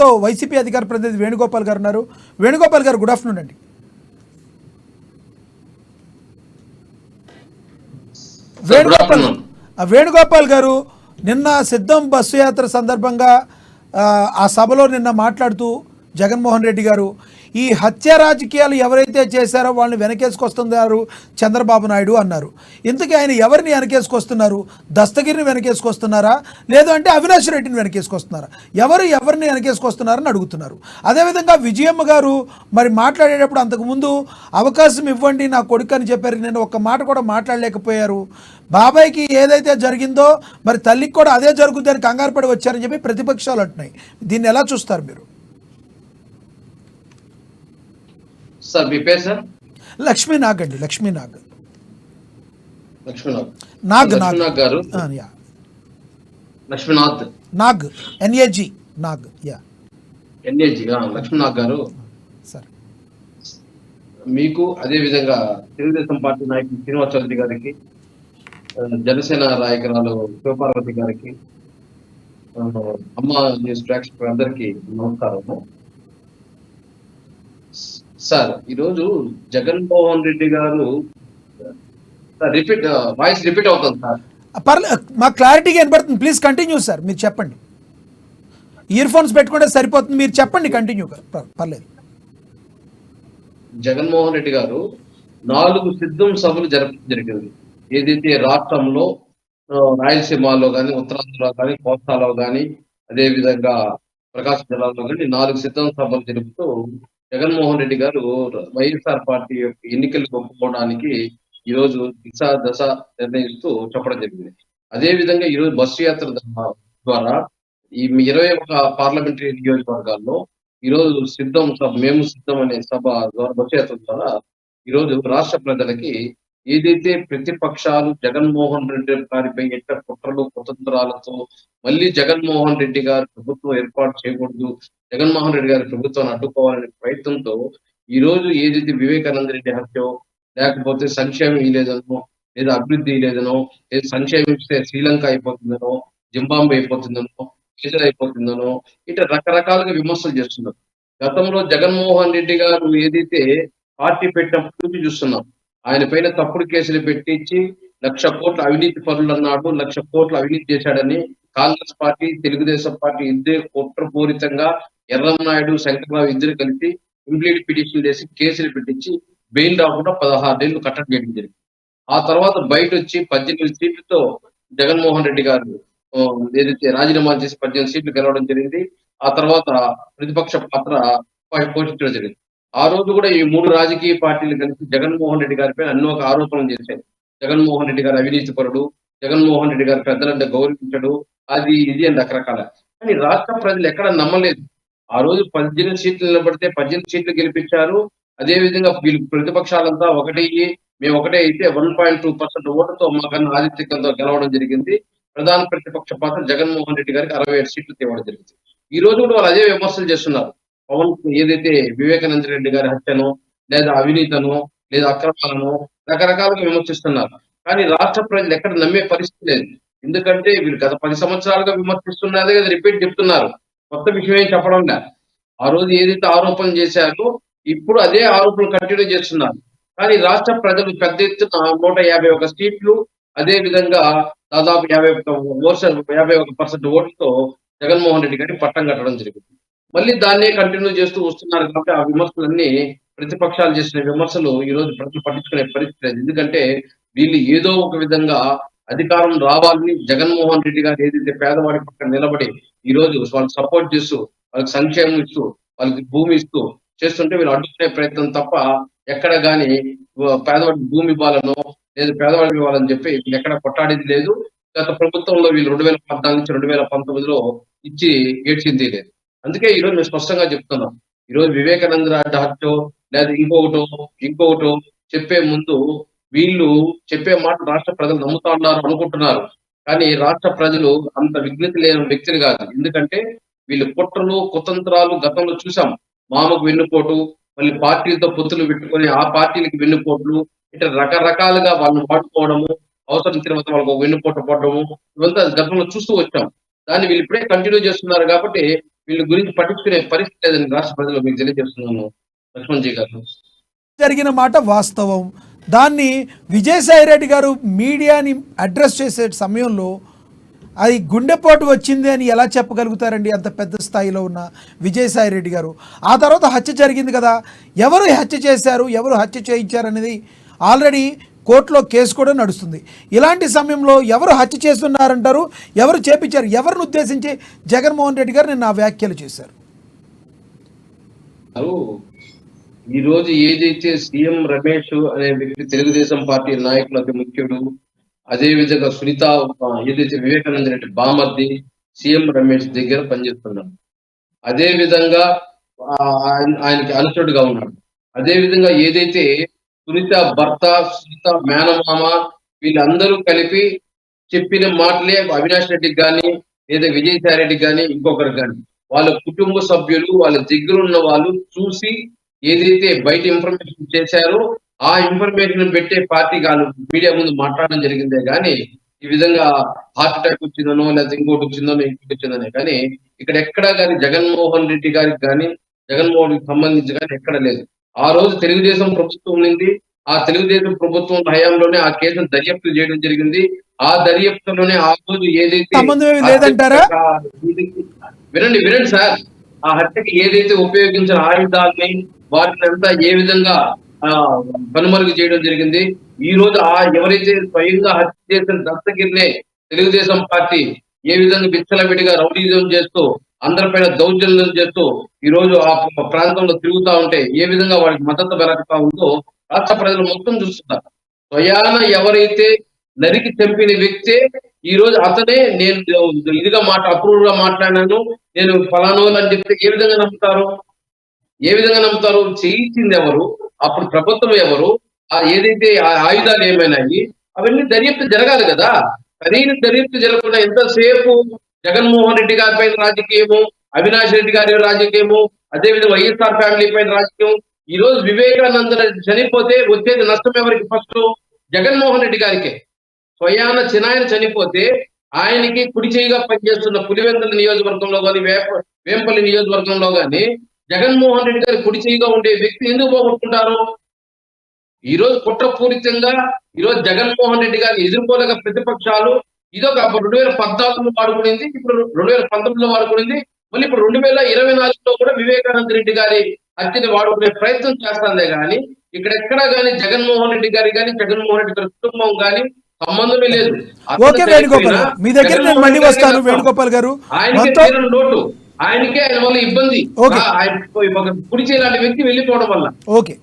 తో వైసీపీ అధికార ప్రతినిధి వేణుగోపాల్ గారు ఉన్నారు. వేణుగోపాల్ గారు గుడ్ ఆఫ్టర్నూన్ అండి. వేణుగోపాల్ వేణుగోపాల్ గారు నిన్న సిద్ధం బస్సు యాత్ర సందర్భంగా ఆ సభలో నిన్న మాట్లాడుతూ జగన్మోహన్ రెడ్డి గారు ఈ హత్య రాజకీయాలు ఎవరైతే చేశారో వాళ్ళని వెనకేసుకొస్తున్నారు చంద్రబాబు నాయుడు అన్నారు. ఇంతకీ ఆయన ఎవరిని వెనకేసుకొస్తున్నారు? దస్తగిరిని వెనకేసుకొస్తున్నారా? లేదు అంటే అవినాష్ రెడ్డిని వెనకేసుకొస్తున్నారా? ఎవరు ఎవరిని వెనకేసుకొస్తున్నారని అడుగుతున్నారు. అదేవిధంగా విజయమ్మ గారు మరి మాట్లాడేటప్పుడు అంతకుముందు అవకాశం ఇవ్వండి నా కొడుకు అని చెప్పారు. నేను ఒక్క మాట కూడా మాట్లాడలేకపోయారు. బాబాయ్కి ఏదైతే జరిగిందో మరి తల్లికి కూడా అదే జరుగుతుందని కంగారు పడి వచ్చారని చెప్పి ప్రతిపక్షాలు అంటున్నాయి. దీన్ని ఎలా చూస్తారు మీరు? సార్ మీ పేరు సార్? లక్ష్మీ నాగ్ అండి లక్ష్మీ నాగ్. లక్ష్మీనాథ్ నాగ్ నాగ్. గారు? Yeah. Lakshminath. Nag N A G Nag yeah. N A G Lakshminath గారు? సరే. మీకు అదే విధంగా తెలుగుదేశం పార్టీ నాయకులు శ్రీనివాస్ చౌదరి గారికి జనసేన నాయకురాలు శివపార్వతి గారికి అమ్మ న్యూస్ ప్రేక్షకులు అందరికీ నమస్కారం సార్ ఈరోజు జగన్మోహన్ రెడ్డి గారు రిపీట్ వాయిస్ రిపీట్ అవుతుంది సార్. పర్లే మా క్లారిటీగా వినపడుతుంది ప్లీజ్ కంటిన్యూ సార్ మీరు చెప్పండి. ఇయర్ ఫోన్స్ పెట్టుకుంటే సరిపోతుంది మీరు చెప్పండి కంటిన్యూగా. పర్- పర్లేదు. జగన్మోహన్ రెడ్డి గారు నాలుగు సిద్ధం సభలు జరపడం జరిగింది. ఏదైతే రాష్ట్రంలో రాయలసీమలో కానీ ఉత్తరాంధ్రలో కానీ కోస్తాలో కానీ అదే విధంగా ప్రకాశం జిల్లాలో కానీ నాలుగు సిద్ధం సభలు జరుపుతూ జగన్మోహన్ రెడ్డి గారు వైఎస్ఆర్ పార్టీ యొక్క ఎన్నికలు పంపుకోవడానికి ఈ రోజు దిశ దశ నిర్ణయిస్తూ చెప్పడం జరిగింది. అదే విధంగా ఈ రోజు బస్సు యాత్ర ద్వారా ఈ ఇరవై ఒక పార్లమెంటరీ నియోజకవర్గాల్లో ఈ రోజు సిద్ధం సభ మేము సిద్ధం అనే సభ ద్వారా బస్సు యాత్ర ద్వారా ఈ రోజు రాష్ట్ర ప్రజలకి ఏదైతే ప్రతిపక్షాలు జగన్మోహన్ రెడ్డి గారిపై ఎట్ట కుట్రలు కుతంత్రాలతో మళ్ళీ జగన్మోహన్ రెడ్డి గారి ప్రభుత్వం ఏర్పాటు చేయకూడదు జగన్మోహన్ రెడ్డి గారి ప్రభుత్వాన్ని అడ్డుకోవాలనే ప్రయత్నంతో ఈ రోజు ఏదైతే వివేకానంద రెడ్డి హత్యో లేకపోతే సంక్షేమం ఇలేదనో లేదా అభివృద్ధి లేదనో లేదా సంక్షేమిస్తే శ్రీలంక అయిపోతుందనో జింబాంబే అయిపోతుందనో కేజర్ అయిపోతుందనో ఇట్లా రకరకాలుగా విమర్శలు చేస్తున్నారు. గతంలో జగన్మోహన్ రెడ్డి గారు ఏదైతే పార్టీ పెట్టినప్పుడు చూస్తున్నాం. ఆయన పైన తప్పుడు కేసులు పెట్టించి లక్ష కోట్ల అవినీతి పనులు అన్నాడు లక్ష కోట్ల అవినీతి చేశాడని కాంగ్రెస్ పార్టీ తెలుగుదేశం పార్టీ ఇద్దరు కుట్రపూరితంగా ఎర్రన్నాయుడు శంకర్రావు ఇద్దరు కలిసి ఇంప్లీట్ పిటిషన్ చేసి కేసులు పెట్టించి బెయిల్ రాకుండా పదహారేళ్ళు కట్టడం చేయడం జరిగింది. ఆ తర్వాత బయట వచ్చి పద్దెనిమిది సీట్లతో జగన్మోహన్ రెడ్డి గారు ఏదైతే రాజీనామా చేసి పద్దెనిమిది సీట్లు గెలవడం జరిగింది ఆ తర్వాత ప్రతిపక్ష పాత్ర పోషించడం జరిగింది. ఆ రోజు కూడా ఈ మూడు రాజకీయ పార్టీలు కలిసి జగన్మోహన్ రెడ్డి గారిపై అన్ని ఒక ఆరోపణలు చేశాయి. జగన్మోహన్ రెడ్డి గారు అవినీతి పరుడు జగన్మోహన్ రెడ్డి గారు పెద్దలంటే గౌరవించడు అది ఇది అని రకరకాల. కానీ రాష్ట్ర ప్రజలు ఎక్కడ నమ్మలేదు. ఆ రోజు పద్దెనిమిది సీట్లు నిలబడితే పద్దెనిమిది సీట్లు గెలిపించారు. అదే విధంగా వీళ్ళు ప్రతిపక్షాలంతా ఒకటి మేము ఒకటే అయితే వన్ పాయింట్ టూ పర్సెంట్ ఓటుతో మాకన్నా ఆధిత్యంతో గెలవడం జరిగింది. ప్రధాన ప్రతిపక్ష పాత్ర జగన్మోహన్ రెడ్డి గారికి అరవై ఏడు సీట్లు తేవడం జరిగింది. ఈ రోజు కూడా వాళ్ళు అదే విమర్శలు చేస్తున్నారు. పవన్ ఏదైతే వివేకానంద రెడ్డి గారి హత్యను లేదా అవినీతను లేదా అక్రమాలను రకరకాలుగా విమర్శిస్తున్నారు. కానీ రాష్ట్ర ప్రజలు ఎక్కడ నమ్మే పరిస్థితి లేదు. ఎందుకంటే వీళ్ళు గత పది సంవత్సరాలుగా విమర్శిస్తున్నదే కదా రిపీట్ చెప్తున్నారు. కొత్త విషయం ఏం చెప్పడం లే. ఆ రోజు ఏదైతే ఆరోపణలు చేశారో ఇప్పుడు అదే ఆరోపణలు కంటిన్యూ చేస్తున్నారు. కానీ రాష్ట్ర ప్రజలు పెద్ద ఎత్తున నూట యాభై ఒక సీట్లు అదే విధంగా దాదాపు యాభై ఒక యాభై ఒక పర్సెంట్ ఓట్లతో జగన్మోహన్ రెడ్డి గారిని పట్టం కట్టడం జరిగింది. మళ్ళీ దాన్నే కంటిన్యూ చేస్తూ వస్తున్నారు కాబట్టి ఆ విమర్శలన్నీ ప్రతిపక్షాలు చేసిన విమర్శలు ఈ రోజు ప్రజలు పట్టించుకునే పరిస్థితి లేదు. ఎందుకంటే వీళ్ళు ఏదో ఒక విధంగా అధికారం రావాలని జగన్మోహన్ రెడ్డి గారు ఏదైతే పేదవాడి పక్కన నిలబడి ఈ రోజు వాళ్ళు సపోర్ట్ చేస్తూ వాళ్ళకి సంక్షేమం ఇస్తూ వాళ్ళకి భూమి ఇస్తూ చేస్తుంటే వీళ్ళు అడ్డుకునే ప్రయత్నం తప్ప ఎక్కడ గాని పేదవాడికి భూమి ఇవ్వాలనో లేదు పేదవాడికి ఇవ్వాలని చెప్పి వీళ్ళు ఎక్కడ కొట్టాడేది లేదు. గత ప్రభుత్వంలో వీళ్ళు రెండు వేల పద్నాలుగు నుంచి రెండు వేల పంతొమ్మిదిలో ఇచ్చి ఏడ్చింది లేదు. అందుకే ఈ రోజు మేము స్పష్టంగా చెప్తున్నాం. ఈ రోజు వివేకానంద డాక్టో లేదా ఇంకొకటో ఇంకొకటో చెప్పే ముందు వీళ్ళు చెప్పే మాట రాష్ట్ర ప్రజలు నమ్ముతా ఉన్నారు అనుకుంటున్నారు. కానీ రాష్ట్ర ప్రజలు అంత విఘ్నత లేని వ్యక్తులు కాదు. ఎందుకంటే వీళ్ళు కుట్రలు కుతంత్రాలు గతంలో చూసాం. మామకు వెన్నుపోటు మళ్ళీ పార్టీలతో పొత్తులు పెట్టుకొని ఆ పార్టీలకి వెన్నుపోట్లు ఇట్లా రకరకాలుగా వాళ్ళని వాడుకోవడము అవసరం తర్వాత వాళ్ళకు ఒక వెన్నుపోటు పడడము ఇవంతా గతంలో చూస్తూ వచ్చాం. దాన్ని వీళ్ళు ఇప్పుడే కంటిన్యూ చేస్తున్నారు కాబట్టి వీళ్ళ గురించి పట్టించుకునే పరిస్థితి లేదని రాష్ట్ర ప్రజలు మీకు తెలియజేస్తున్నాను. లక్ష్మణ్ జీ గారు. జరిగిన మాట వాస్తవం. దాన్ని విజయసాయి రెడ్డి గారు మీడియాని అడ్రస్ చేసే సమయంలో అది గుండెపోటు వచ్చింది అని ఎలా చెప్పగలుగుతారండి? అంత పెద్ద స్థాయిలో ఉన్న విజయసాయి రెడ్డి గారు. ఆ తర్వాత హత్య జరిగింది కదా. ఎవరు హత్య చేశారు? ఎవరు హత్య చేయించారనేది ఆల్రెడీ కోర్టులో కేసు కూడా నడుస్తుంది. ఇలాంటి సమయంలో ఎవరు హత్య చేస్తున్నారంటారు? ఎవరు చేపించారు? ఎవరిని ఉద్దేశించి జగన్మోహన్ రెడ్డి గారు నిన్న వ్యాఖ్యలు చేశారు? ఈరోజు ఈ రోజు ఏదైతే సీఎం రమేష్ అనే వ్యక్తి తెలుగుదేశం పార్టీ నాయకులు అతి ముఖ్యుడు అదేవిధంగా సునీత ఏదైతే వివేకానంద రెడ్డి బామర్ది సీఎం రమేష్ దగ్గర పనిచేస్తున్నాడు అదే విధంగా ఆయనకి అనుచరుడుగా ఉన్నాడు. అదే విధంగా ఏదైతే సునీత భర్త సునీత మేనమామ వీళ్ళందరూ కలిపి చెప్పిన మాటలే అవినాష్ రెడ్డికి కానీ లేదా విజయసాయి రెడ్డికి కానీ ఇంకొకరికి కానీ వాళ్ళ కుటుంబ సభ్యులు వాళ్ళ దగ్గర ఉన్న వాళ్ళు చూసి ఏదైతే బయట ఇన్ఫర్మేషన్ చేశారో ఆ ఇన్ఫర్మేషన్ పెట్టే పార్టీ కాదు మీడియా ముందు మాట్లాడడం జరిగిందే కానీ ఈ విధంగా హార్ట్ అటాక్ వచ్చిందనో లేదా ఇంకోటి వచ్చిందనో ఇంకోటి వచ్చిందనే కానీ ఇక్కడ ఎక్కడా కానీ జగన్మోహన్ రెడ్డి గారికి కానీ జగన్మోహన్ సంబంధించి కానీ ఎక్కడ లేదు. ఆ రోజు తెలుగుదేశం ప్రభుత్వం ఉండింది. ఆ తెలుగుదేశం ప్రభుత్వం హయాంలోనే ఆ కేసును దర్యాప్తు చేయడం జరిగింది. ఆ దర్యాప్తులోనే ఆ రోజు ఏదైతే? వినండి వినండి సార్. ఆ హత్యకి ఏదైతే ఉపయోగించిన ఆయుధాలని వాటిని అంతా ఏ విధంగా ఆ కనుమరుగు చేయడం జరిగింది. ఈ రోజు ఆ ఎవరైతే స్వయంగా హత్య చేసిన దత్తగిరినే తెలుగుదేశం పార్టీ ఏ విధంగా విచ్చలవిడిగా రౌడీజం చేస్తూ అందరిపైన దౌర్జన్యం చేస్తూ ఈ రోజు ఆ ప్రాంతంలో తిరుగుతా ఉంటే ఏ విధంగా వాడికి మద్దతు పెరగతా ఉందో రాష్ట్ర ప్రజలు మొత్తం చూస్తున్నారు స్వయాన ఎవరైతే నరికి చంపిన వ్యక్తే ఈ రోజు అతనే నేను ఇదిగా మాట అప్రూవ్గా మాట్లాడినాను నేను ఫలానో అని చెప్తే ఏ విధంగా నమ్ముతారు? ఏ విధంగా నమ్ముతారు? చేయించింది ఎవరు? అప్పుడు ప్రభుత్వం ఎవరు? ఆ ఏదైతే ఆయుధాలు ఏమైనాయి? అవన్నీ దర్యాప్తు జరగాలి కదా. సరైన దర్యాప్తు జరగకుండా ఎంతసేపు జగన్మోహన్ రెడ్డి గారి పైన రాజకీయము అవినాష్ రెడ్డి గారి రాజకీయము అదేవిధంగా వైఎస్ఆర్ ఫ్యామిలీ పైన రాజకీయం. ఈ రోజు వివేకానంద చనిపోతే వచ్చేది నష్టం ఎవరికి? ఫస్ట్ జగన్మోహన్ రెడ్డి గారికి. స్వయాన చినాయన చనిపోతే ఆయనకి కుడి చేయిగా పనిచేస్తున్న పులివెందుల నియోజకవర్గంలో కానీ వేప వేంపల్లి నియోజకవర్గంలో కానీ జగన్మోహన్ రెడ్డి గారి కుడి చేయిగా ఉండే వ్యక్తి ఎందుకు పోగొట్టుకుంటారు? ఈ రోజు కుట్రపూరితంగా ఈ రోజు జగన్మోహన్ రెడ్డి గారిని ఎదుర్కోలేక ప్రతిపక్షాలు ఇదొక రెండు వేల పద్నాలుగులో వాడుకునింది ఇప్పుడు రెండు వేల పంతొమ్మిదిలో వాడుకునింది మళ్ళీ ఇప్పుడు రెండు వేల ఇరవై నాలుగులో కూడా వివేకానంద రెడ్డి గారి హత్యని వాడుకునే ప్రయత్నం చేస్తాందే గాని ఇక్కడ ఎక్కడా గాని జగన్మోహన్ రెడ్డి గారి గాని జగన్మోహన్ రెడ్డి గారి కుటుంబం గాని సంబంధమే లేదు. ఓకే వేణుగోపాల్ మీ దగ్గర నేను మళ్ళీ వస్తాను వేణుగోపాల్ గారు. తీరని లోటు. ఆయనకే ఆయన వల్ల ఇబ్బంది. ఆయన కుడి చేయాలంటి వ్యక్తి వెళ్ళిపోవడం వల్ల. ఓకే.